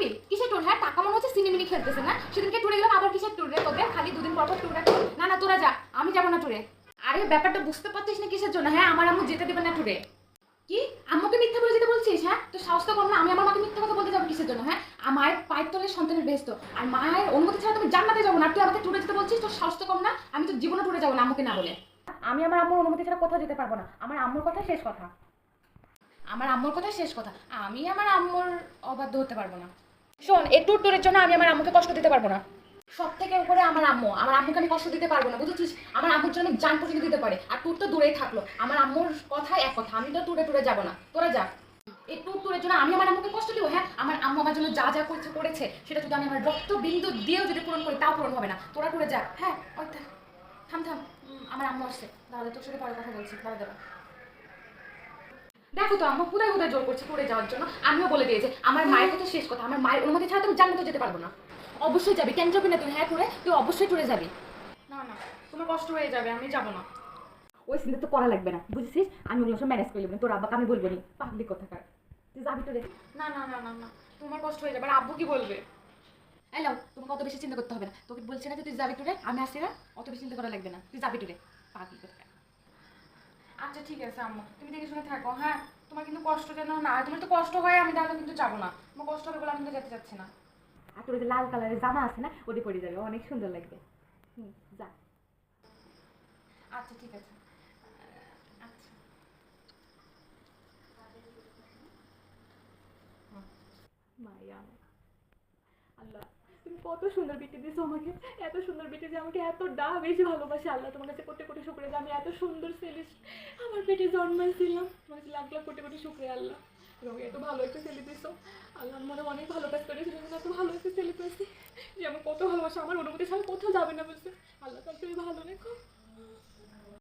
করবি? কিসের ট্যুর হ্যাঁ টাকা মনে হচ্ছে সিনেমিনি খেলতেছে, না? সেদিনকে ট্যুরে গেলাম, আবার কিসের ট্যুরে তোদের? খালি দুদিন পর পর ট্যুরে না না, তোরা যা। আমি যাব না ট্যুরে আরে, ব্যাপারটা বুঝতে পারছিস না কিসের জন্য? হ্যাঁ আমার আম্মু যেতে দেবে না ট্যুরে কি? আম্মুকে মিথ্যা বলে যেতে বলছিস হ্যাঁ? তো তো কম না? আমি আমার মাকে মিথ্যা কথা বলতে যাব কিসের জন্য হ্যাঁ? আর মায়ের পায়ের তলের সন্তানের বেস্ত আর মায়ের অনুমতি ছাড়া তুমি জান্নাতে যাব না। তুই আমাকে ট্যুরে যেতে বলছিস তো কম না? আমি তো জীবনে ট্যুরে যাব না আম্মুকে না বলে। আমি আমার আম্মুর অনুমতি ছাড়া কোথাও যেতে পারব না। আমার আম্মুর কথা শেষ কথা। আমার আম্মুর কথা শেষ কথা। আমি আমার আম্মুর অবাধ্য হতে পারব না। শোন এই ট্যুর ট্যুরের জন্য আমি আমার আম্মুকে কষ্ট দিতে পারব না। সব থেকে উপরে আমার আম্মু, আমার আম্মুকে আমি কষ্ট দিতে পারব না, বুঝেছিস? আমার আম্মুর জন্য জান পর্যন্ত দিতে পারে, আর ট্যুর তো দূরেই থাকল। আমার আম্মুর কথা এক কথা, আমি তো ট্যুরে টুরে যাব না। তোরা যা। এই ট্যুর ট্যুরের জন্য আমি আমার আম্মুকে কষ্ট দিব? হ্যাঁ আমার আম্মু আমার জন্য যা যা করছে, করেছে, সেটা যদি আমি আমার রক্ত বিন্দু দিয়েও যদি পূরণ করি, তাও পূরণ হবে না। তোরা ট্যুরে যা। হ্যাঁ ওই থাম থাম। আমার আম্মু আসছে। দাঁড়ালে তোর সাথে পরে কথা বলছি দাঁড়া দাঁড়া দেখো তো আম্মু কোথায় কোথায় জোর করছে ট্যুরে যাওয়ার জন্য? আমিও বলে দিয়েছে আমার মায়ের কথা শেষ কথা আমার মায়ের অনুমতি ছাড়া তুমি জান্নাতে যেতে পারব না। অবশ্যই যাবি কেন যাবি না তুই? হ্যাঁ করে তুই অবশ্যই ট্যুরে যাবি। না না তোমার কষ্ট হয়ে যাবে আমি যাব না। ওই চিন্তা তো করা লাগবে না বুঝেছিস? আমি ওগুলো সব ম্যানেজ করে নেব তোর আব্বাকে আমি বলব নি পাবলিক কোথাকার। তুই যাবি ট্যুরে না না না না না তোমার কষ্ট হয়ে যাবে আর আব্বু কি বলবে? হ্যালো তোমাকে অত বেশি চিন্তা করতে হবে না। তোকে বলছি না যে তুই যাবি ট্যুরে আমি আসছি না অত বেশি চিন্তা করা লাগবে না। তুই যাবি ট্যুরে পাগলি কোথাকার। আচ্ছা ঠিক আছে আম্মু। তুমি দেখে শুনে থাকো হ্যাঁ? তোমার কিন্তু কষ্ট যেন না হয়। তোমার তো কষ্ট হয় আমি তাহলে কিন্তু যাব না। তোমার কষ্ট হবে বলে আমি তো যেতে চাচ্ছি না। আর তোর যে লাল কালারের জামা আছে না ওটি পরে যাবে অনেক সুন্দর লাগবে। হুম যা। আচ্ছা ঠিক আছে। আচ্ছা। মাইয়া আল্লাহ। কত সুন্দর বিটি দিয়েছ আমাকে, এত সুন্দর বিটি যে আমাকে এত ডা বেশি ভালোবাসে। আল্লাহ তোমার কাছে কোটি কোটি শুক্রিয়া যে আমি এত সুন্দর ছেলে আমার পেটে জন্মাইছিলাম। আমার কাছে লাখ লাখ কোটি কোটি শুক্রিয়া আল্লাহ। এবং এত ভালো একটা ছেলে দিস আল্লাহ মনে অনেক ভালো কাজ করেছিল এত ভালো একটা ছেলে পেয়েছি যে আমার কত ভালোবাসা, আমার অনুমতি ছাড়া কোথাও যাবে না বলছে। আল্লাহ তার তুমি ভালো তো